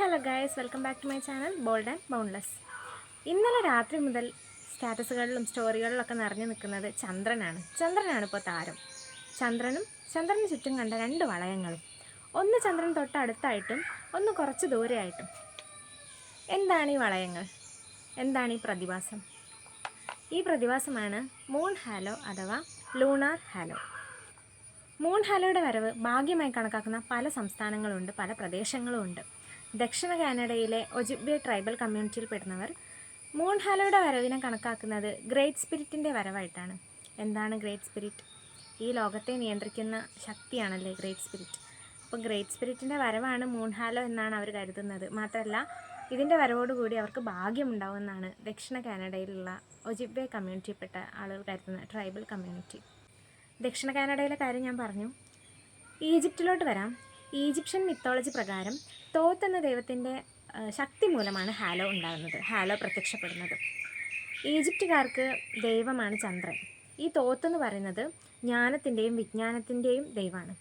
Hello guys welcome back to my channel bold and boundless ഇന്നലെ രാത്രി മുതൽ സ്റ്റാറ്റസുകളിലും സ്റ്റോറികളിലൊക്കെ നിറഞ്ഞു നിൽക്കുന്നത് ചന്ദ്രനാണ്. ചന്ദ്രനാണ് ഇപ്പോൾ താരം. ചന്ദ്രനും ചന്ദ്രന് ചുറ്റും കണ്ട രണ്ട് വളയങ്ങളും. ഒന്ന് ചന്ദ്രൻ തൊട്ടടുത്തായിട്ടും ഒന്ന് കുറച്ച് ദൂരെയായിട്ടും. എന്താണ് ഈ വളയങ്ങൾ? എന്താണ് ഈ പ്രതിഭാസം? ഈ പ്രതിഭാസമാണ് മൂൺ ഹാലോ അഥവാ ലൂണാർ ഹാലോ മൂൺ ഹാലോയുടെ വരവ് ഭാഗ്യമായി കണക്കാക്കുന്ന പല സംസ്ഥാനങ്ങളുണ്ട് പല പ്രദേശങ്ങളും ഉണ്ട് ദക്ഷിണ കാനഡയിലെ ഒജിബ്ബെ ട്രൈബൽ കമ്മ്യൂണിറ്റിയിൽപ്പെടുന്നവർ മൂൺ ഹാലോയുടെ വരവിനെ കണക്കാക്കുന്നത് ഗ്രേറ്റ് സ്പിരിറ്റിന്റെ വരവായിട്ടാണ്. എന്താണ് ഗ്രേറ്റ് സ്പിരിറ്റ്? ഈ ലോകത്തെ നിയന്ത്രിക്കുന്ന ശക്തിയാണല്ലേ ഗ്രേറ്റ് സ്പിരിറ്റ്? അപ്പോൾ ഗ്രേറ്റ് സ്പിരിറ്റിന്റെ വരവാണ് മൂൺ ഹാലോ എന്നാണ് അവർ കരുതുന്നത്. മാത്രമല്ല ഇതിന്റെ വരവോടുകൂടി അവർക്ക് ഭാഗ്യമുണ്ടാവുമെന്നാണ് ദക്ഷിണ കാനഡയിലുള്ള ഒജിബെ കമ്മ്യൂണിറ്റിയിൽപ്പെട്ട ആളുകൾ കരുതുന്ന ട്രൈബൽ കമ്മ്യൂണിറ്റി. ദക്ഷിണ കാനഡയിലെ കാര്യം ഞാൻ പറഞ്ഞു. ഈജിപ്തിലോട്ട് വരാം. ഈജിപ്ഷ്യൻ മിത്തോളജി പ്രകാരം തോത്ത് എന്ന ദൈവത്തിന്റെ ശക്തി മൂലമാണ് ഹാലോ ഉണ്ടാകുന്നത് ഹാലോ പ്രത്യക്ഷപ്പെടുന്നത്. ഈജിപ്തുകാർക്ക് ദൈവമാണ് ചന്ദ്രൻ. ഈ തോത്ത് എന്ന് പറയുന്നത് ജ്ഞാനത്തിന്റെയും വിജ്ഞാനത്തിന്റെയും ദൈവമാണ്.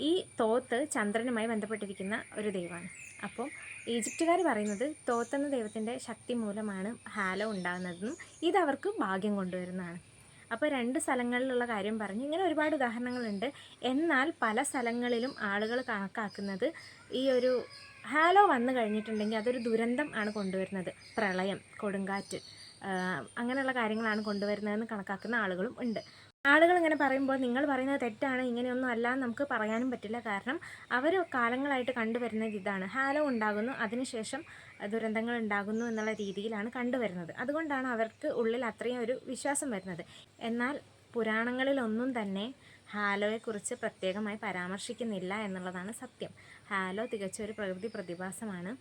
ഈ തോത്ത് ചന്ദ്രനുമായി ബന്ധപ്പെട്ടിരിക്കുന്ന ഒരു ദൈവമാണ്. അപ്പോൾ ഈജിപ്തുകാർ പറയുന്നത് തോത്ത് എന്ന ദൈവത്തിന്റെ ശക്തി മൂലമാണ് ഹാലോ ഉണ്ടാകുന്നതെന്നും ഇത് അവർക്ക് ഭാഗ്യം കൊണ്ടുവരുന്നതാണ്. അപ്പോൾ രണ്ട് സ്ഥലങ്ങളിലുള്ള കാര്യം പറഞ്ഞു. ഇങ്ങനെ ഒരുപാട് ഉദാഹരണങ്ങളുണ്ട്. എന്നാൽ പല സ്ഥലങ്ങളിലും ആളുകൾ കണക്കാക്കുന്നത് ഈ ഒരു ഹാലോ വന്നു കഴിഞ്ഞിട്ടുണ്ടെങ്കിൽ അതൊരു ദുരന്തം ആണ് കൊണ്ടുവരുന്നത്. പ്രളയം കൊടുങ്കാറ്റ് അങ്ങനെയുള്ള കാര്യങ്ങളാണ് കൊണ്ടുവരുന്നതെന്ന് കണക്കാക്കുന്ന ആളുകളും ഉണ്ട്. ആളുകൾ ഇങ്ങനെ പറയുമ്പോൾ നിങ്ങൾ പറയുന്നത് തെറ്റാണ് ഇങ്ങനെയൊന്നും അല്ല നമുക്ക് പറയാനും പറ്റില്ല. കാരണം അവർ കാലങ്ങളായിട്ട് കണ്ടുവരുന്നത് ഇതാണ്. ഹാലോ ഉണ്ടാകുന്നു അതിനുശേഷം ദുരന്തങ്ങൾ ഉണ്ടാകുന്നു എന്നുള്ള രീതിയിലാണ് കണ്ടുവരുന്നത്. അതുകൊണ്ടാണ് അവർക്ക് ഉള്ളിൽ അത്രയും ഒരു വിശ്വാസം വരുന്നത്. എന്നാൽ പുരാണങ്ങളിലൊന്നും തന്നെ ഹാലോയെക്കുറിച്ച് പ്രത്യേകമായി പരാമർശിക്കുന്നില്ല എന്നുള്ളതാണ് സത്യം. ഹാലോ തികച്ച ഒരു പ്രകൃതി പ്രതിഭാസമാണ്.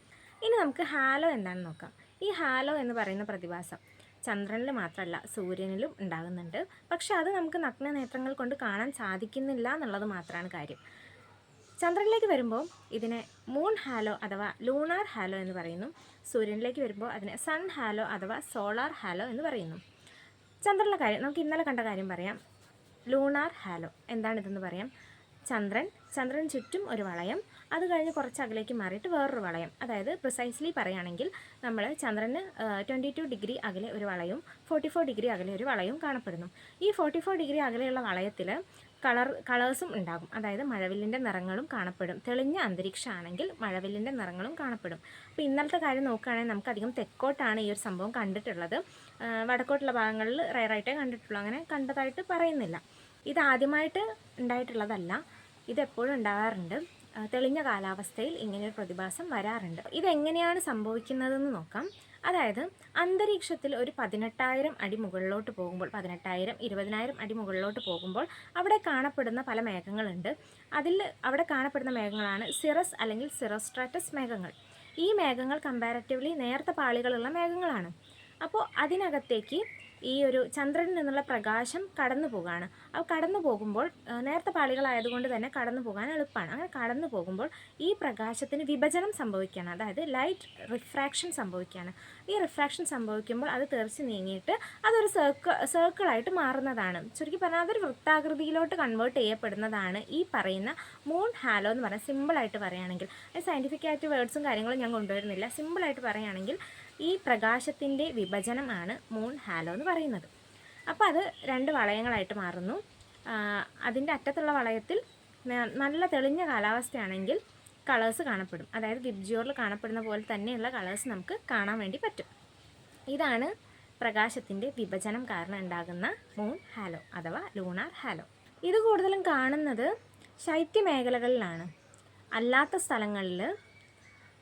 ഇനി നമുക്ക് ഹാലോ എന്താണെന്ന് നോക്കാം. ഈ ഹാലോ എന്ന് പറയുന്ന പ്രതിഭാസം. ചന്ദ്രനിൽ മാത്രമല്ല സൂര്യനിലും ഉണ്ടാകുന്നുണ്ട്. പക്ഷേ അത് നമുക്ക് നഗ്ന നേത്രങ്ങൾ കൊണ്ട് കാണാൻ സാധിക്കുന്നില്ല എന്നുള്ളത് മാത്രമാണ് കാര്യം. ചന്ദ്രനിലേക്ക് വരുമ്പോൾ ഇതിനെ മൂൺ ഹാലോ അഥവാ ലൂണാർ ഹാലോ എന്ന് പറയുന്നു. സൂര്യനിലേക്ക് വരുമ്പോൾ അതിനെ സൺ ഹാലോ അഥവാ സോളാർ ഹാലോ എന്ന് പറയുന്നു. ചന്ദ്രനിലെ കാര്യം നമുക്ക് ഇന്നലെ കണ്ട കാര്യം പറയാം. ലൂണാർ ഹാലോ എന്താണിതെന്ന് പറയാം? ചന്ദ്രൻ ചന്ദ്രൻ ചുറ്റും ഒരു വളയം. അത് കഴിഞ്ഞ് കുറച്ച് അകലേക്ക് മാറിയിട്ട് വേറൊരു വളയം. അതായത് പ്രിസൈസ്ലി പറയുകയാണെങ്കിൽ നമ്മൾ ചന്ദ്രന് ട്വന്റി ടു ഡിഗ്രി അകലെ ഒരു വളയും ഫോർട്ടി ഫോർ ഡിഗ്രി അകലെ ഒരു വളയും കാണപ്പെടുന്നു. ഈ ഫോർട്ടി ഫോർ ഡിഗ്രി അകലെയുള്ള വളയത്തിൽ കളർ കളേഴ്സും ഉണ്ടാകും. അതായത് മഴവില്ലിന്റെ നിറങ്ങളും കാണപ്പെടും. തെളിഞ്ഞ അന്തരീക്ഷമാണെങ്കിൽ മഴവില്ലിന്റെ നിറങ്ങളും കാണപ്പെടും. അപ്പോൾ ഇന്നലത്തെ കാര്യം നോക്കുകയാണെങ്കിൽ നമുക്ക് അധികം തെക്കോട്ടാണ് ഈ ഒരു സംഭവം കണ്ടിട്ടുള്ളത്. വടക്കോട്ടുള്ള ഭാഗങ്ങളിൽ റയറായിട്ടേ കണ്ടിട്ടുള്ളൂ. അങ്ങനെ കണ്ടതായിട്ട് പറയുന്നില്ല. ഇത് ആദ്യമായിട്ട് ഉണ്ടായിട്ടുള്ളതല്ല. ഇതെപ്പോഴും ഉണ്ടാകാറുണ്ട്. തെളിഞ്ഞ കാലാവസ്ഥയിൽ ഇങ്ങനെയൊരു പ്രതിഭാസം വരാറുണ്ട്. ഇതെങ്ങനെയാണ് സംഭവിക്കുന്നതെന്ന് നോക്കാം. അതായത് അന്തരീക്ഷത്തിൽ ഒരു പതിനെട്ടായിരം അടി മുകളിലോട്ട് പോകുമ്പോൾ പതിനെട്ടായിരം ഇരുപതിനായിരം അടി മുകളിലോട്ട് പോകുമ്പോൾ അവിടെ കാണപ്പെടുന്ന പല മേഘങ്ങളുണ്ട്. അതിൽ അവിടെ കാണപ്പെടുന്ന മേഘങ്ങളാണ് സിറസ് അല്ലെങ്കിൽ സിറോസ്ട്രാറ്റസ് മേഘങ്ങൾ. ഈ മേഘങ്ങൾ കമ്പാരറ്റീവ്ലി നേർത്ത പാളികളുള്ള മേഘങ്ങളാണ്. അപ്പോൾ അതിനകത്തേക്ക് ഈ ഒരു ചന്ദ്രനിൽ നിന്നുള്ള പ്രകാശം കടന്നു പോകുകയാണ് ആ കടന്നു പോകുമ്പോൾ നേരത്തെ പാളികളായതുകൊണ്ട് തന്നെ കടന്നു പോകാൻ എളുപ്പമാണ്. അങ്ങനെ കടന്നു പോകുമ്പോൾ ഈ പ്രകാശത്തിന് വിഭജനം സംഭവിക്കുകയാണ്. അതായത് ലൈറ്റ് റിഫ്രാക്ഷൻ സംഭവിക്കുകയാണ്. ഈ റിഫ്രാക്ഷൻ സംഭവിക്കുമ്പോൾ അത് തെറിച്ച് നീങ്ങിയിട്ട് അതൊരു സർക്കിൾ സർക്കിളായിട്ട് മാറുന്നതാണ്. ചുരുക്കി പറഞ്ഞാൽ അതൊരു വൃത്താകൃതിയിലോട്ട് കൺവേർട്ട് ചെയ്യപ്പെടുന്നതാണ് ഈ പറയുന്ന മൂൺ ഹാലോ എന്ന് പറയുന്നത് സിമ്പിളായിട്ട് പറയുകയാണെങ്കിൽ. സയന്റിഫിക് ആയിട്ട് വേർഡ്സും കാര്യങ്ങളും ഞാൻ കൊണ്ടുവരുന്നില്ല. സിമ്പിളായിട്ട് പറയുകയാണെങ്കിൽ ഈ പ്രകാശത്തിന്റെ വിഭജനമാണ് മൂൺ ഹാലോ എന്ന് പറയുന്നത്. അപ്പോൾ അത് രണ്ട് വളയങ്ങളായിട്ട് മാറുന്നു. അതിന്റെ അറ്റത്തുള്ള വളയത്തിൽ നല്ല തെളിഞ്ഞ കാലാവസ്ഥയാണെങ്കിൽ കളേഴ്സ് കാണപ്പെടും. അതായത് വിബ്ജിയോറിൽ കാണപ്പെടുന്ന പോലെ തന്നെയുള്ള കളേഴ്സ് നമുക്ക് കാണാൻ വേണ്ടി പറ്റും. ഇതാണ് പ്രകാശത്തിന്റെ വിഭജനം കാരണം ഉണ്ടാകുന്ന മൂൺ ഹാലോ അഥവാ ലൂണാർ ഹാലോ ഇത് കൂടുതലും കാണുന്നത് ശൈത്യ മേഖലകളിലാണ് അല്ലാത്ത സ്ഥലങ്ങളിൽ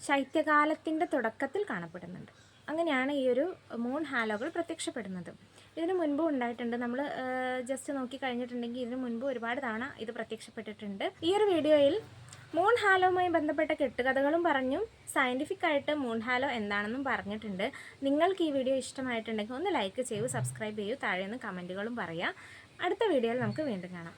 ശൈത്യകാലത്തിന്റെ തുടക്കത്തിൽ കാണപ്പെടുന്നുണ്ട്. അങ്ങനെയാണ് ഈ ഒരു മൂൺ ഹാലോകൾ പ്രത്യക്ഷപ്പെടുന്നത്. ഇതിനു മുൻപും ഉണ്ടായിട്ടുണ്ട്. നമ്മൾ ജസ്റ്റ് നോക്കി കഴിഞ്ഞിട്ടുണ്ടെങ്കിൽ ഇതിനു മുൻപ് ഒരുപാട് തവണ ഇത് പ്രത്യക്ഷപ്പെട്ടിട്ടുണ്ട്. ഈ ഒരു വീഡിയോയിൽ മൂൺ ഹാലോവുമായി ബന്ധപ്പെട്ട കെട്ടുകഥകളും പറഞ്ഞു സയന്റിഫിക് ആയിട്ട് മൂൺ ഹാലോ എന്താണെന്നും പറഞ്ഞിട്ടുണ്ട്. നിങ്ങൾക്ക് ഈ വീഡിയോ ഇഷ്ടമായിട്ടുണ്ടെങ്കിൽ ഒന്ന് ലൈക്ക് ചെയ്യൂ സബ്സ്ക്രൈബ് ചെയ്യൂ താഴെ നിന്ന് കമന്റുകളും പറയാം അടുത്ത വീഡിയോയിൽ നമുക്ക് വീണ്ടും കാണാം.